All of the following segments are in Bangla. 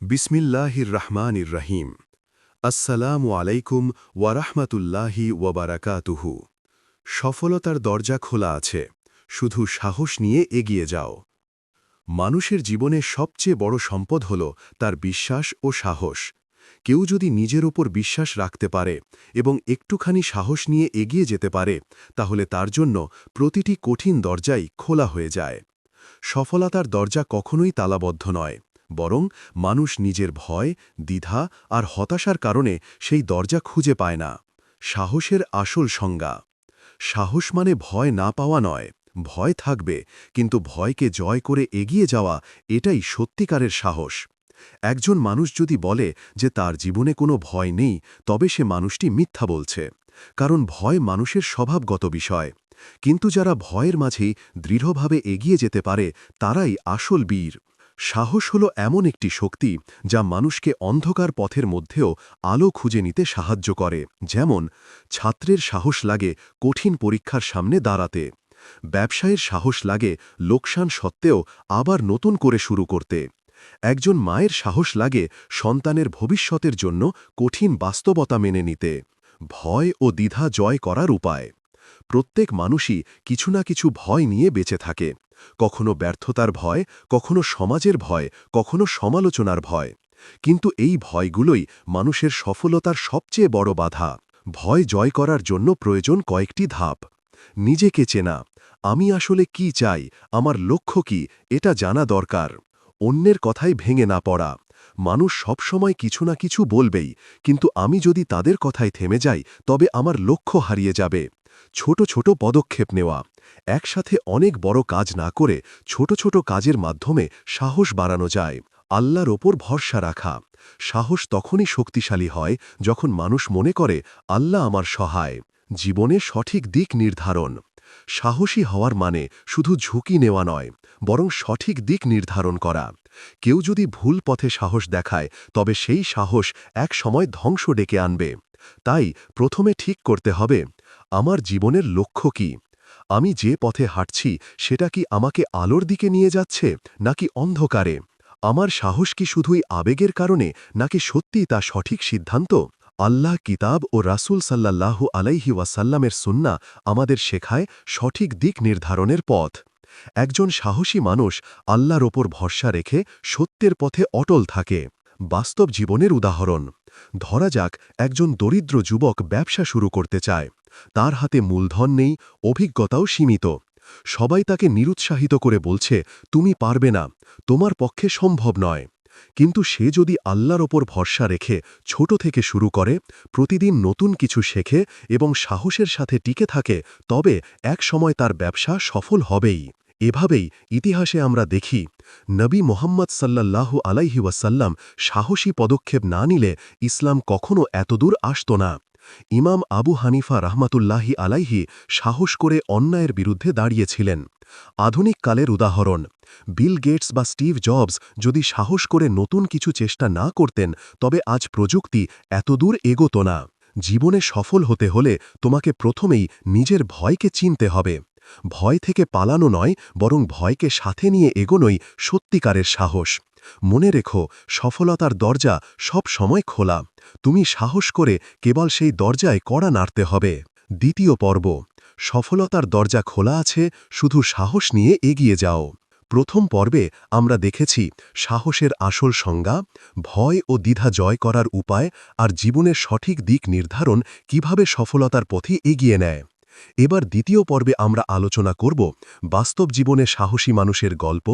বিসমিল্লাহির রহমানির রহিম আসসালামু আলাইকুম ওয়ারাহমাতুল্লাহি ওয়াবারাকাতুহু সফলতার দরজা খোলা আছে, শুধু সাহস নিয়ে এগিয়ে যাও। মানুষের জীবনে সবচেয়ে বড় সম্পদ হল তার বিশ্বাস ও সাহস। কেউ যদি নিজের ওপর বিশ্বাস রাখতে পারে এবং একটুখানি সাহস নিয়ে এগিয়ে যেতে পারে, তাহলে তার জন্য প্রতিটি কঠিন দরজাই খোলা হয়ে যায়। সফলতার দরজা কখনোই তালাবদ্ধ নয়। বরং মানুষ নিজের ভয়, দ্বিধা আর হতাশার কারণে সেই দরজা খুঁজে পায় না। সাহসের আসল সংজ্ঞা। সাহস মানে ভয় না পাওয়া নয়, ভয় থাকবে, কিন্তু ভয়কে জয় করে এগিয়ে যাওয়া এটাই সত্যিকারের সাহস। একজন মানুষ যদি বলে যে তার জীবনে কোনো ভয় নেই, তবে সে মানুষটি মিথ্যা বলছে। কারণ ভয় মানুষের স্বভাবগত বিষয়। কিন্তু যারা ভয়ের মাঝেই দৃঢ়ভাবে এগিয়ে যেতে পারে, তারাই আসল বীর। সাহস হল এমন একটি শক্তি যা মানুষকে অন্ধকার পথের মধ্যেও আলো খুঁজে নিতে সাহায্য করে। যেমন, ছাত্রের সাহস লাগে কঠিন পরীক্ষার সামনে দাঁড়াতে। ব্যবসায়ের সাহস লাগে লোকসান সত্ত্বেও আবার নতুন করে শুরু করতে। একজন মায়ের সাহস লাগে সন্তানের ভবিষ্যতের জন্য কঠিন বাস্তবতা মেনে নিতে। ভয় ও দ্বিধা জয় করার উপায়। প্রত্যেক মানুষই কিছু না কিছু ভয় নিয়ে বেঁচে থাকে। কখনো ব্যর্থতার ভয়, কখনো সমাজের ভয়, কখনো সমালোচনার ভয়। কিন্তু এই ভয়গুলোই মানুষের সফলতার সবচেয়ে বড় বাধা। ভয় জয় করার জন্য প্রয়োজন কয়েকটি ধাপ। নিজেকে চেনা, আমি আসলে কি চাই, আমার লক্ষ্য কি, এটা জানা দরকার। অন্যের কথাই ভেঙে না পড়া। মানুষ সবসময় কিছু না কিছু বলবেই, কিন্তু আমি যদি তাদের কথায় থেমে যাই, তবে আমার লক্ষ্য হারিয়ে যাবে। ছোট ছোট পদক্ষেপ নেওয়া, একসাথে অনেক বড় কাজ না করে ছোট ছোট কাজের মাধ্যমে সাহস বাড়ানো যায়। আল্লাহর ওপর ভরসা রাখা, সাহস তখনই শক্তিশালী হয় যখন মানুষ মনে করে, আল্লাহ আমার সহায়। জীবনে সঠিক দিক নির্ধারণ, সাহসী হওয়ার মানে শুধু ঝুঁকি নেওয়া নয়, বরং সঠিক দিক নির্ধারণ করা। কেউ যদি ভুল পথে সাহস দেখায়, তবে সেই সাহস এক সময় ধ্বংস ডেকে আনবে। তাই প্রথমে ঠিক করতে হবে আমার জীবনের লক্ষ্য কি? আমি যে পথে হাঁটছি, সেটা কি আমাকে আলোর দিকে নিয়ে যাচ্ছে, নাকি অন্ধকারে? আমার সাহস কি শুধুই আবেগের কারণে, নাকি সত্যিই তা সঠিক সিদ্ধান্ত? আল্লাহ কিতাব ও রাসুল সাল্লাল্লাহু আলাইহি ওয়াসাল্লামের সুন্না আমাদের শেখায় সঠিক দিক নির্ধারণের পথ। একজন সাহসী মানুষ আল্লাহর ওপর ভরসা রেখে সত্যের পথে অটল থাকে। বাস্তব জীবনের উদাহরণ। ধরা যাক, একজন দরিদ্র যুবক ব্যবসা শুরু করতে চায়। তার হাতে মূলধন নেই, অভিজ্ঞতাও সীমিত। সবাই তাকে নিরুৎসাহিত করে বলছে, তুমি পারবে না, তোমার পক্ষে সম্ভব নয়। কিন্তু সে যদি আল্লাহর ওপর ভরসা রেখে ছোট থেকে শুরু করে, প্রতিদিন নতুন কিছু শেখে এবং সাহসের সাথে টিকে থাকে, তবে এক সময় তার ব্যবসা সফল হবেই। এভাবেই ইতিহাসে আমরা দেখি, নবী মোহাম্মদ সাল্লাল্লাহু আলাইহি ওয়াসাল্লাম সাহসী পদক্ষেপ না নিলে ইসলাম কখনও এতদূর আসত না। ইমাম আবু হানিফা রহমাতুল্লাহি আলাইহি সাহস করে অন্যায়ের বিরুদ্ধে দাঁড়িয়েছিলেন। আধুনিক কালের উদাহরণ, বিল গেটস বা স্টিভ জবস যদি সাহস করে নতুন কিছু চেষ্টা না করতেন, তবে আজ প্রযুক্তি এতদূর এগোত না। জীবনে সফল হতে হলে তোমাকে প্রথমেই নিজের ভয়কে চিনতে হবে। ভয় থেকে পালানো নয়, বরং ভয়কে সাথে নিয়ে এগোনোই সত্যিকারের সাহস। মনে রেখো, সফলতার দরজা সব সময় খোলা। তুমি সাহস করে কেবল সেই দরজায় কড়া নাড়তে হবে। দ্বিতীয় পর্ব। সফলতার দরজা খোলা আছে, শুধু সাহস নিয়ে এগিয়ে যাও। প্রথম পর্বে আমরা দেখেছি সাহসের আসল সংজ্ঞা, ভয় ও দ্বিধা জয় করার উপায় আর জীবনের সঠিক দিক নির্ধারণ কীভাবে সফলতার পথে এগিয়ে নেয়। এবার দ্বিতীয় পর্বে আমরা আলোচনা করব বাস্তব জীবনে সাহসী মানুষের গল্প,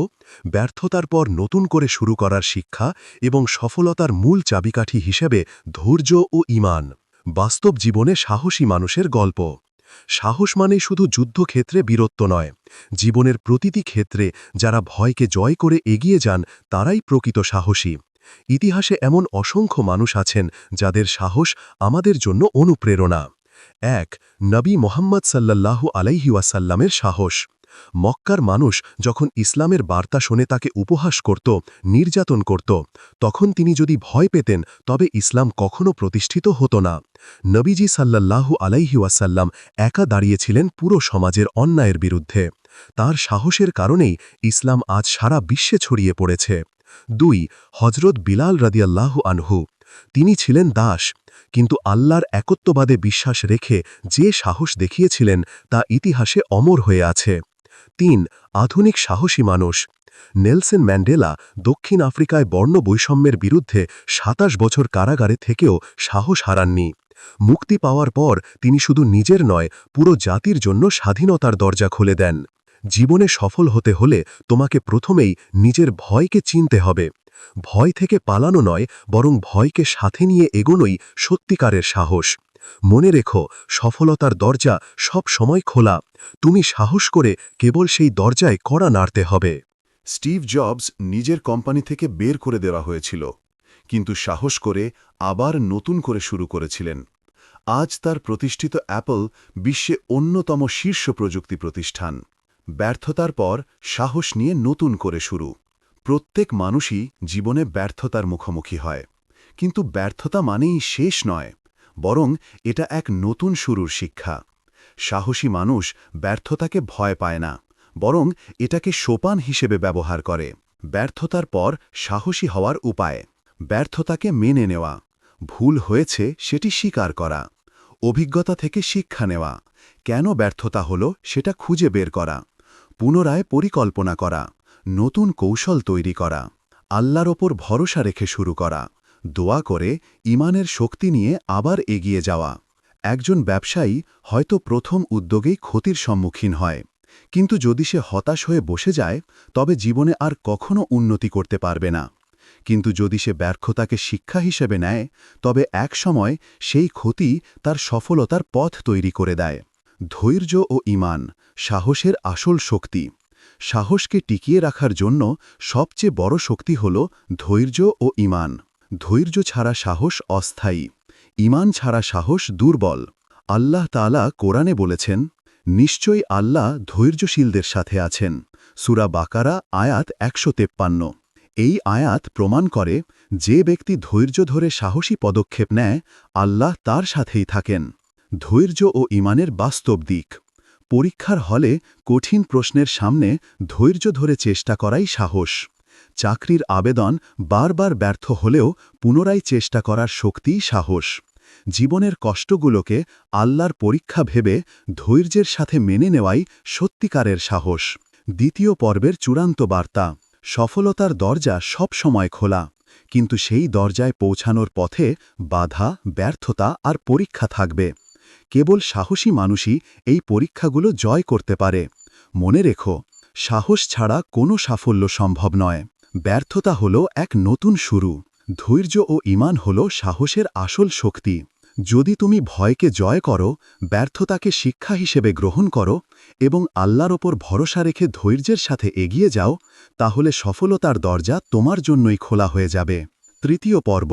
ব্যর্থতার পর নতুন করে শুরু করার শিক্ষা এবং সফলতার মূল চাবিকাঠি হিসেবে ধৈর্য ও ইমান। বাস্তব জীবনে সাহসী মানুষের গল্প। সাহস মানে শুধু যুদ্ধক্ষেত্রে বীরত্ব নয়, জীবনের প্রতিটি ক্ষেত্রে যারা ভয়কে জয় করে এগিয়ে যান, তারাই প্রকৃত সাহসী। ইতিহাসে এমন অসংখ্য মানুষ আছেন যাদের সাহস আমাদের জন্য অনুপ্রেরণা। এক, নবী মোহাম্মদ সাল্লাল্লাহু আলাইহি ওয়াসাল্লামের সাহস। মক্কার মানুষ যখন ইসলামের বার্তা শুনে তাকে উপহাস করত, নির্যাতন করত, তখন তিনি যদি ভয় পেতেন, তবে ইসলাম কখনো প্রতিষ্ঠিত হতো না। নবীজি সাল্লাল্লাহু আলাইহি ওয়াসাল্লাম একা দাঁড়িয়েছিলেন পুরো সমাজের অন্যায়ের বিরুদ্ধে। তার সাহসের কারণেই ইসলাম আজ সারা বিশ্বে ছড়িয়ে পড়েছে। দুই হজরত বিলাল রাদিয়াল্লাহ আনহু তিনি ছিলেন দাস, কিন্তু আল্লাহর একত্ববাদে বিশ্বাস রেখে যে সাহস দেখিয়েছিলেন তা ইতিহাসে অমর হয়ে আছে। তিন, আধুনিক সাহসী মানুষ। নেলসন ম্যান্ডেলা দক্ষিণ আফ্রিকায় বর্ণ বৈষম্যের বিরুদ্ধে সাতাশ বছর কারাগারে থেকেও সাহস হারাননি। মুক্তি পাওয়ার পর তিনি শুধু নিজের নয়, পুরো জাতির জন্য স্বাধীনতার দরজা খুলে দেন। জীবনে সফল হতে হলে তোমাকে প্রথমেই নিজের ভয়কে চিনতে হবে। ভয় থেকে পালানো নয়, বরং ভয়কে সাথে নিয়ে এগোনোই সত্যিকারের সাহস। মনে রেখো, সফলতার দরজা সব সময় খোলা। তুমি সাহস করে কেবল সেই দরজায় কড়া নাড়তে হবে। স্টিভ জবস নিজের কোম্পানি থেকে বের করে দেওয়া হয়েছিল। কিন্তু সাহস করে আবার নতুন করে শুরু করেছিলেন। আজ তার প্রতিষ্ঠিত অ্যাপল বিশ্বে অন্যতম শীর্ষ প্রযুক্তি প্রতিষ্ঠান। ব্যর্থতার পর সাহস নিয়ে নতুন করে শুরু। প্রত্যেক মানুষই জীবনে ব্যর্থতার মুখোমুখি হয়। কিন্তু ব্যর্থতা মানেই শেষ নয়, বরং এটা এক নতুন শুরুর শিক্ষা। সাহসী মানুষ ব্যর্থতাকে ভয় পায় না, বরং এটাকে সোপান হিসেবে ব্যবহার করে। ব্যর্থতার পর সাহসী হওয়ার উপায়, ব্যর্থতাকে মেনে নেওয়া। ভুল হয়েছে সেটি স্বীকার করা। অভিজ্ঞতা থেকে শিক্ষা নেওয়া। কেন ব্যর্থতা হলো সেটা খুঁজে বের করা। পুনরায় পরিকল্পনা করা। নতুন কৌশল তৈরি করা, আল্লাহর ওপর ভরসা রেখে শুরু করা, দোয়া করে ইমানের শক্তি নিয়ে আবার এগিয়ে যাওয়া। একজন ব্যবসায়ী হয়তো প্রথম উদ্যোগেই ক্ষতির সম্মুখীন হয়, কিন্তু যদি সে হতাশ হয়ে বসে যায়, তবে জীবনে আর কখনো উন্নতি করতে পারবে না। কিন্তু যদি সে ব্যর্থতাকে শিক্ষা হিসেবে নেয়, তবে এক সময় সেই ক্ষতি তার সফলতার পথ তৈরি করে দেয়। ধৈর্য ও ইমান সাহসের আসল শক্তি। সাহসকে টিকিয়ে রাখার জন্য সবচেয়ে বড় শক্তি হল ধৈর্য ও ইমান। ধৈর্য ছাড়া সাহস অস্থায়ী। ইমান ছাড়া সাহস দুর্বল। আল্লাহ তালা কোরআনে বলেছেন, নিশ্চয়ই আল্লাহ ধৈর্যশীলদের সাথে আছেন। সুরা বাকারা, আয়াত একশো তেপ্পান্ন। এই আয়াত প্রমাণ করে, যে ব্যক্তি ধৈর্য ধরে সাহসী পদক্ষেপ নেয়, আল্লাহ তার সাথেই থাকেন। ধৈর্য ও ইমানের বাস্তব দিক। পরীক্ষার হলে কঠিন প্রশ্নের সামনে ধৈর্য ধরে চেষ্টা করাই সাহস। চাকরির আবেদন বারবার ব্যর্থ হলেও পুনরায় চেষ্টা করার শক্তিই সাহস। জীবনের কষ্টগুলোকে আল্লাহর পরীক্ষা ভেবে ধৈর্যের সাথে মেনে নেওয়াই সত্যিকারের সাহস। দ্বিতীয় পর্বের চূড়ান্ত বার্তা, সফলতার দরজা সব সময় খোলা, কিন্তু সেই দরজায় পৌঁছানোর পথে বাধা, ব্যর্থতা আর পরীক্ষা থাকবে। কেবল সাহসী মানুষই এই পরীক্ষাগুলো জয় করতে পারে। মনে রেখো, সাহস ছাড়া কোনো সাফল্য সম্ভব নয়। ব্যর্থতা হল এক নতুন শুরু। ধৈর্য ও ইমান হল সাহসের আসল শক্তি। যদি তুমি ভয়কে জয় করো, ব্যর্থতাকে শিক্ষা হিসেবে গ্রহণ করো এবং আল্লাহর ওপর ভরসা রেখে ধৈর্যের সাথে এগিয়ে যাও, তাহলে সফলতার দরজা তোমার জন্যই খোলা হয়ে যাবে। তৃতীয় পর্ব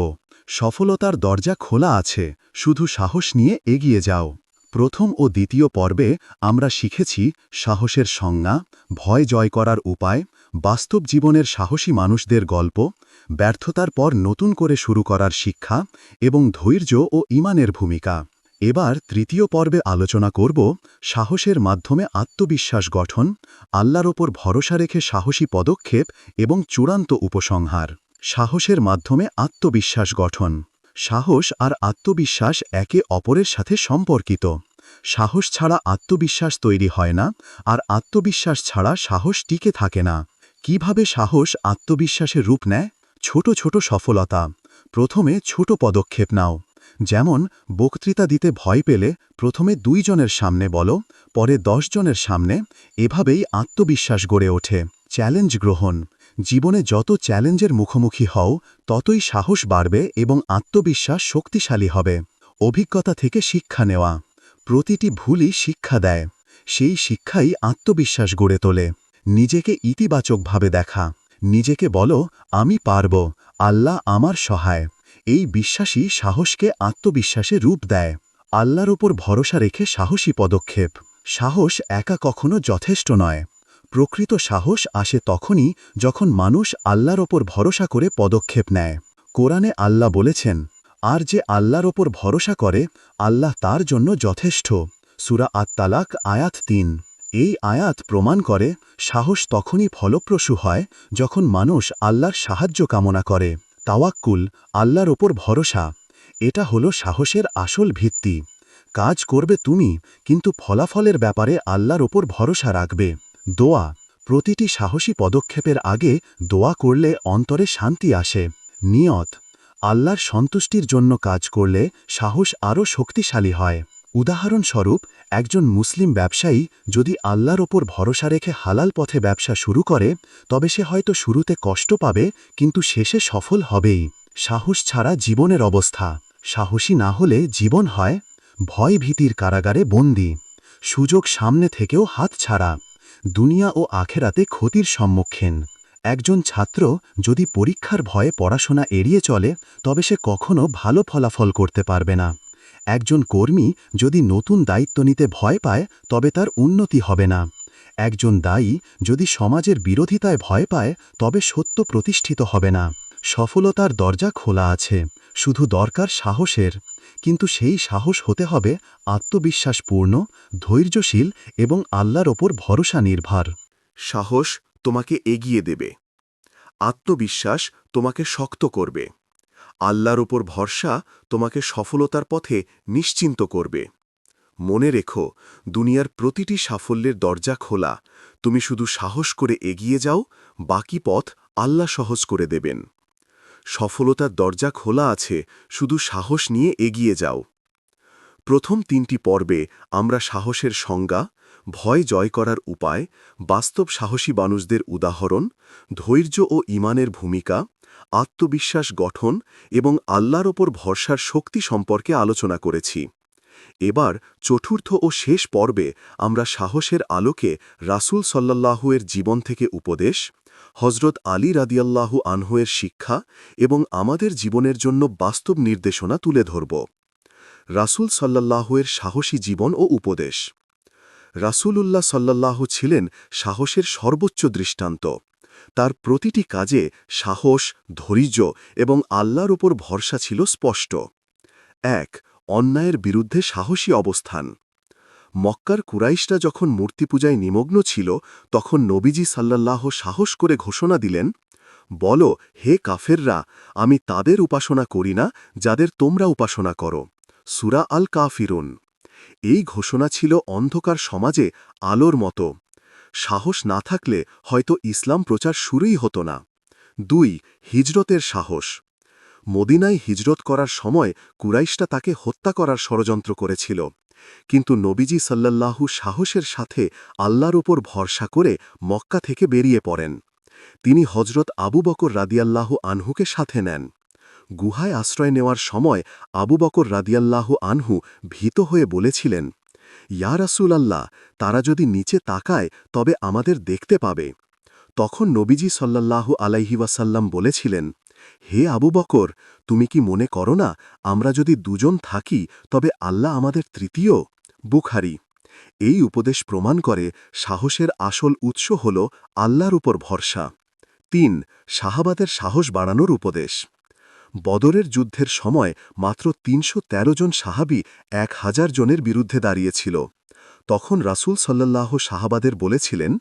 সফলতার দরজা খোলা আছে, শুধু সাহস নিয়ে এগিয়ে যাও। প্রথম ও দ্বিতীয় পর্বে আমরা শিখেছি সাহসের সংজ্ঞা, ভয় জয় করার উপায়, বাস্তব জীবনের সাহসী মানুষদের গল্প, ব্যর্থতার পর নতুন করে শুরু করার শিক্ষা এবং ধৈর্য ও ইমানের ভূমিকা। এবার তৃতীয় পর্বে আলোচনা করব সাহসের মাধ্যমে আত্মবিশ্বাস গঠন, আল্লাহর ওপর ভরসা রেখে সাহসী পদক্ষেপ এবং চূড়ান্ত উপসংহার। সাহসের মাধ্যমে আত্মবিশ্বাস গঠন। সাহস আর আত্মবিশ্বাস একে অপরের সাথে সম্পর্কিত। সাহস ছাড়া আত্মবিশ্বাস তৈরি হয় না, আর আত্মবিশ্বাস ছাড়া সাহস টিকে থাকে না। কীভাবে সাহস আত্মবিশ্বাসের রূপ নেয়? ছোট ছোট সফলতা। প্রথমে ছোট পদক্ষেপ নাও। যেমন, বক্তৃতা দিতে ভয় পেলে প্রথমে দুইজনের সামনে বলো, পরে দশ জনের সামনে, এভাবেই আত্মবিশ্বাস গড়ে ওঠে। চ্যালেঞ্জ গ্রহণ। জীবনে যত চ্যালেঞ্জের মুখোমুখি হও, ততই সাহস বাড়বে এবং আত্মবিশ্বাস শক্তিশালী হবে। অভিজ্ঞতা থেকে শিক্ষা নেওয়া। প্রতিটি ভুলই শিক্ষা দেয়। সেই শিক্ষাই আত্মবিশ্বাস গড়ে তোলে। নিজেকে ইতিবাচকভাবে দেখা। নিজেকে বলো, আমি পারব। আল্লাহ আমার সহায়। এই বিশ্বাসই সাহসকে আত্মবিশ্বাসে রূপ দেয়। আল্লাহর ওপর ভরসা রেখে সাহসী পদক্ষেপ। সাহস একা কখনো যথেষ্ট নয়। প্রকৃত সাহস আসে তখনই যখন মানুষ আল্লাহর ওপর ভরসা করে পদক্ষেপ নেয়। কোরআনে আল্লাহ বলেছেন, আর যে আল্লাহর ওপর ভরসা করে, আল্লাহ তার জন্য যথেষ্ট। সুরা আত্মালাক আয়াত তিন। এই আয়াত প্রমাণ করে, সাহস তখনই ফলপ্রসূ হয় যখন মানুষ আল্লাহর সাহায্য কামনা করে। তাওয়াক্কুল, আল্লাহর ওপর ভরসা। এটা হলো সাহসের আসল ভিত্তি। কাজ করবে তুমি, কিন্তু ফলাফলের ব্যাপারে আল্লাহর ওপর ভরসা রাখবে। দোয়া। প্রতিটি সাহসী পদক্ষেপের আগে দোয়া করলে অন্তরে শান্তি আসে। নিয়ত। আল্লাহর সন্তুষ্টির জন্য কাজ করলে সাহস আরও শক্তিশালী হয়। উদাহরণস্বরূপ, একজন মুসলিম ব্যবসায়ী যদি আল্লাহর ওপর ভরসা রেখে হালাল পথে ব্যবসা শুরু করে, তবে সে হয়তো শুরুতে কষ্ট পাবে, কিন্তু শেষে সফল হবেই। সাহস ছাড়া জীবনের অবস্থা। সাহসী না হলে জীবন হয় ভয় ভীতির কারাগারে বন্দি। সুযোগ সামনে থেকেও হাত ছাড়া। দুনিয়া ও আখেরাতে ক্ষতির সম্মুখীন। একজন ছাত্র যদি পরীক্ষার ভয়ে পড়াশোনা এড়িয়ে চলে, তবে সে কখনো ভালো ফলাফল করতে পারবে না। একজন কর্মী যদি নতুন দায়িত্ব নিতে ভয় পায়, তবে তার উন্নতি হবে না। একজন দায়ী যদি সমাজের বিরোধিতায় ভয় পায়, তবে সত্য প্রতিষ্ঠিত হবে না। সফলতার দরজা খোলা আছে, শুধু দরকার সাহসের। কিন্তু সেই সাহস হতে হবে আত্মবিশ্বাসপূর্ণ, ধৈর্যশীল এবং আল্লাহর ওপর ভরসা নির্ভর। সাহস তোমাকে এগিয়ে দেবে। আত্মবিশ্বাস তোমাকে শক্ত করবে। আল্লাহর ওপর ভরসা তোমাকে সফলতার পথে নিশ্চিন্ত করবে। মনে রেখো, দুনিয়ার প্রতিটি সাফল্যের দরজা খোলা। তুমি শুধু সাহস করে এগিয়ে যাও, বাকি পথ আল্লাহ সহজ করে দেবেন। সফলতার দরজা খোলা আছে, শুধু সাহস নিয়ে এগিয়ে যাও। প্রথম তিনটি পর্বে আমরা সাহসের সংজ্ঞা, ভয় জয় করার উপায়, বাস্তব সাহসী মানুষদের উদাহরণ, ধৈর্য ও ইমানের ভূমিকা আত্মবিশ্বাস গঠন এবং আল্লাহর ওপর ভরসার শক্তি সম্পর্কে আলোচনা করেছি। এবার চতুর্থ ও শেষ পর্বে আমরা সাহসের আলোকে রাসূল সাল্লাল্লাহুয়ের জীবন থেকে উপদেশ হজরত আলী রাদিয়াল্লাহু আনহুয়ের শিক্ষা এবং আমাদের জীবনের জন্য বাস্তব নির্দেশনা তুলে ধরব। রাসূল সাল্লাল্লাহুয়ের সাহসী জীবন ও উপদেশ। রাসূলুল্লাহ সাল্লাল্লাহু ছিলেন সাহসের সর্বোচ্চ দৃষ্টান্ত। তার প্রতিটি কাজে সাহস, ধৈর্য এবং আল্লাহর উপর ভরসা ছিল স্পষ্ট। এক, অন্যায়ের বিরুদ্ধে সাহসী অবস্থান। মক্কার কুরাইশরা যখন মূর্তি পূজায় নিমগ্ন ছিল, তখন নবীজি সাল্লাল্লাহ সাহস করে ঘোষণা দিলেন, বল, হে কাফেররা, আমি তাদের উপাসনা করি না, যাদের তোমরা উপাসনা করো। সুরা আল কাফিরুন এই ঘোষণা ছিল অন্ধকার সমাজে আলোর মতো। সাহস না থাকলে হয়তো ইসলাম প্রচার শুরুই হতো না। দুই, হিজরতের সাহস। মদিনায় হিজরত করার সময় কুরাইশটা তাকে হত্যা করার ষড়যন্ত্র করেছিল। কিন্তু নবীজি সাল্লাল্লাহু সাহসের সাথে আল্লাহর ওপর ভরসা করে মক্কা থেকে বেরিয়ে পড়েন। তিনি হজরত আবু বকর রাদিয়াল্লাহু আনহুকে সাথে নেন। গুহায় আশ্রয় নেওয়ার সময় আবু বকর রাদিয়াল্লাহু আনহু ভীত হয়ে বলেছিলেন ইয়া রাসূলাল্লাহ, তারা যদি নিচে তাকায়, তবে আমাদের দেখতে পাবে। তখন নবীজি সাল্লাল্লাহু আলাইহি ওয়াসাল্লাম বলেছিলেন, হে আবু বকর, তুমি কি মনে করো না, আমরা যদি দুজন থাকি, তবে আল্লাহ আমাদের তৃতীয়? বুখারি, এই উপদেশ প্রমাণ করে সাহসের আসল উৎস হল আল্লাহর উপর ভরসা। তিন সাহাবাদের সাহস বাড়ানোর উপদেশ। বদরের যুদ্ধের সময় মাত্র তিনশো তেরো জন সাহাবি এক হাজার জনের বিরুদ্ধে দাঁড়িয়েছিল। তখন রাসূল সাল্লাল্লাহ সাহাবাদের বলেছিলেন,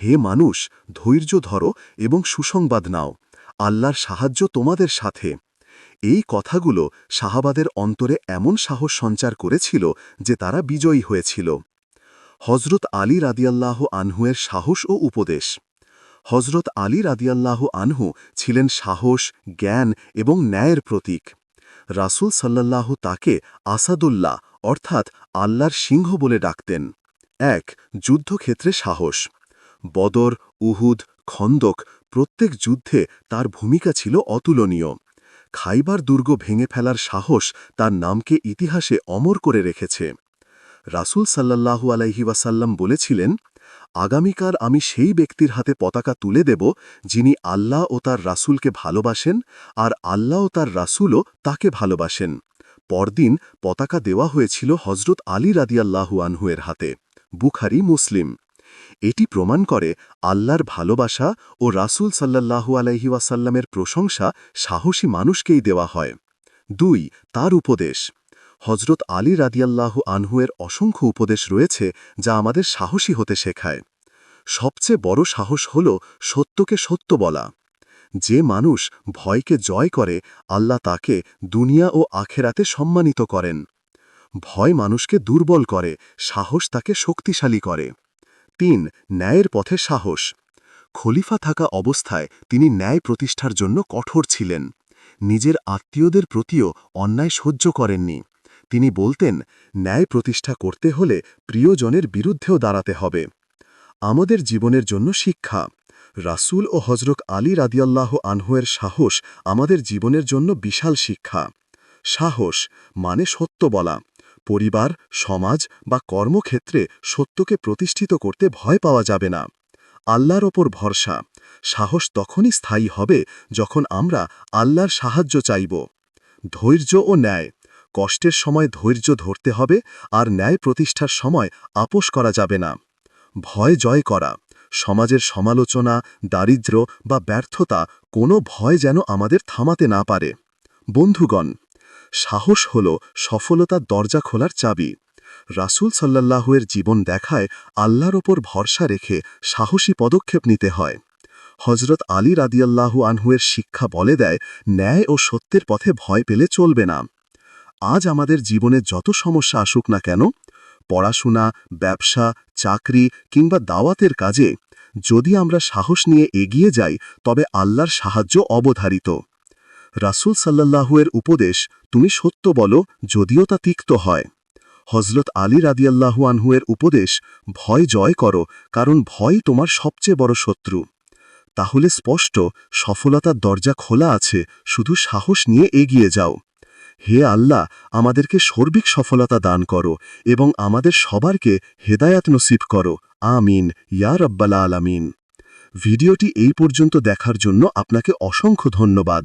হে মানুষ, ধৈর্য ধরো এবং সুসংবাদ নাও। আল্লাহর সাহায্য তোমাদের সাথে। এই কথাগুলো সাহাবাদের অন্তরে এমন সাহস সঞ্চার করেছিল যে তারা বিজয়ী হয়েছিল। হজরত আলী রাদিয়াল্লাহ আনহুয়ের সাহস ও উপদেশ। হজরত আলী রাদিয়াল্লাহ আনহু ছিলেন সাহস, জ্ঞান এবং ন্যায়ের প্রতীক। রাসূল সাল্লাল্লাহ তাকে আসাদুল্লাহ অর্থাৎ আল্লাহর সিংহ বলে ডাকতেন। এক, যুদ্ধক্ষেত্রে সাহস। বদর, উহুদ, খন্দক প্রত্যেক যুদ্ধে তার ভূমিকা ছিল অতুলনীয়। খাইবার দুর্গ ভেঙে ফেলার সাহস তার নামকে ইতিহাসে অমর করে রেখেছে। রাসূল সাল্লাল্লাহু আলাইহি ওয়াসাল্লাম বলেছিলেন আগামীকার আমি সেই ব্যক্তির হাতে পতাকা তুলে দেব, যিনি আল্লাহ ও তার রাসূলকে ভালোবাসেন আর আল্লাহ ও তার রাসূলও তাকে ভালোবাসেন। পরদিন পতাকা দেওয়া হয়েছিল হজরত আলী রাদিয়াল্লাহু আনহুয়ের হাতে। বুখারি, মুসলিম। এটি প্রমাণ করে আল্লাহর ভালোবাসা ও রাসূল সাল্লাল্লাহু আলাইহি ওয়াসাল্লামের প্রশংসা সাহসী মানুষকেই দেওয়া হয়। দুই, তার উপদেশ। হজরত আলী রাদিয়াল্লাহু আনহুয়ের অসংখ্য উপদেশ রয়েছে যা আমাদের সাহসী হতে শেখায়। সবচেয়ে বড় সাহস হল সত্যকে সত্য বলা। যে মানুষ ভয়কে জয় করে, আল্লাহ তাকে দুনিয়া ও আখেরাতে সম্মানিত করেন। ভয় মানুষকে দুর্বল করে, সাহস তাকে শক্তিশালী করে। তিন, ন্যায়ের পথে সাহস। খলিফা থাকা অবস্থায় তিনি ন্যায় প্রতিষ্ঠার জন্য কঠোর ছিলেন। নিজের আত্মীয়দের প্রতিও অন্যায় সহ্য করেননি। তিনি বলতেন, ন্যায় প্রতিষ্ঠা করতে হলে প্রিয়জনের বিরুদ্ধেও দাঁড়াতে হবে। আমাদের জীবনের জন্য শিক্ষা। রাসূল ও হজরত আলী রাদিয়াল্লাহ আনহুয়ের সাহস আমাদের জীবনের জন্য বিশাল শিক্ষা। সাহস মানে সত্য বলা। পরিবার, সমাজ বা কর্মক্ষেত্রে সত্যকে প্রতিষ্ঠিত করতে ভয় পাওয়া যাবে না। আল্লাহর ওপর ভরসা। সাহস তখনই স্থায়ী হবে যখন আমরা আল্লাহর সাহায্য চাইব। ধৈর্য ও ন্যায়। কষ্টের সময় ধৈর্য ধরতে হবে আর ন্যায় প্রতিষ্ঠার সময় আপোষ করা যাবে না। ভয় জয় করা, সমাজের সমালোচনা, দারিদ্র বা ব্যর্থতা কোনো ভয় যেন আমাদের থামাতে না পারে। বন্ধুগণ, সাহস হল সফলতার দরজা খোলার চাবি। রাসূল সাল্লাল্লাহুয়ের জীবন দেখায় আল্লাহর ওপর ভরসা রেখে সাহসী পদক্ষেপ নিতে হয়। হজরত আলী রাদিয়াল্লাহু আনহুয়ের শিক্ষা বলে দেয়, ন্যায় ও সত্যের পথে ভয় পেলে চলবে না। আজ আমাদের জীবনে যত সমস্যা আসুক না কেন, পড়াশোনা, ব্যবসা, চাকরি কিংবা দাওয়াতের কাজে যদি আমরা সাহস নিয়ে এগিয়ে যাই, তবে আল্লাহর সাহায্য অবধারিত। রাসূল সাল্লাল্লাহুয়ের উপদেশ, তুমি সত্য বলো, যদিও তা তিক্ত হয়। হজরত আলী রাদিয়াল্লাহু আনহুয়ের উপদেশ, ভয় জয় করো, কারণ ভয় তোমার সবচেয়ে বড় শত্রু। তাহলে স্পষ্ট, সফলতার দরজা খোলা আছে, শুধু সাহস নিয়ে এগিয়ে যাও। হে আল্লাহ, আমাদেরকে সর্বিক সফলতা দান করো এবং আমাদের সবারকে হেদায়াত নসিব করো। আমিন, ইয়া রব্বালা আলামিন। ভিডিওটি এই পর্যন্ত দেখার জন্য আপনাকে অসংখ্য ধন্যবাদ।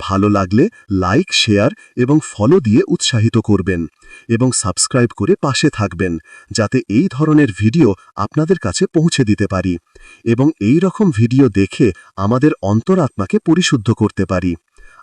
ভালো লাগলে লাইক, শেয়ার এবং ফলো দিয়ে উৎসাহিত করবেন এবং সাবস্ক্রাইব করে পাশে থাকবেন যাতে এই ধরনের ভিডিও আপনাদের কাছে পৌঁছে দিতে পারি এবং এই রকম ভিডিও দেখে আমাদের অন্তরাত্মাকে পরিশুদ্ধ করতে পারি।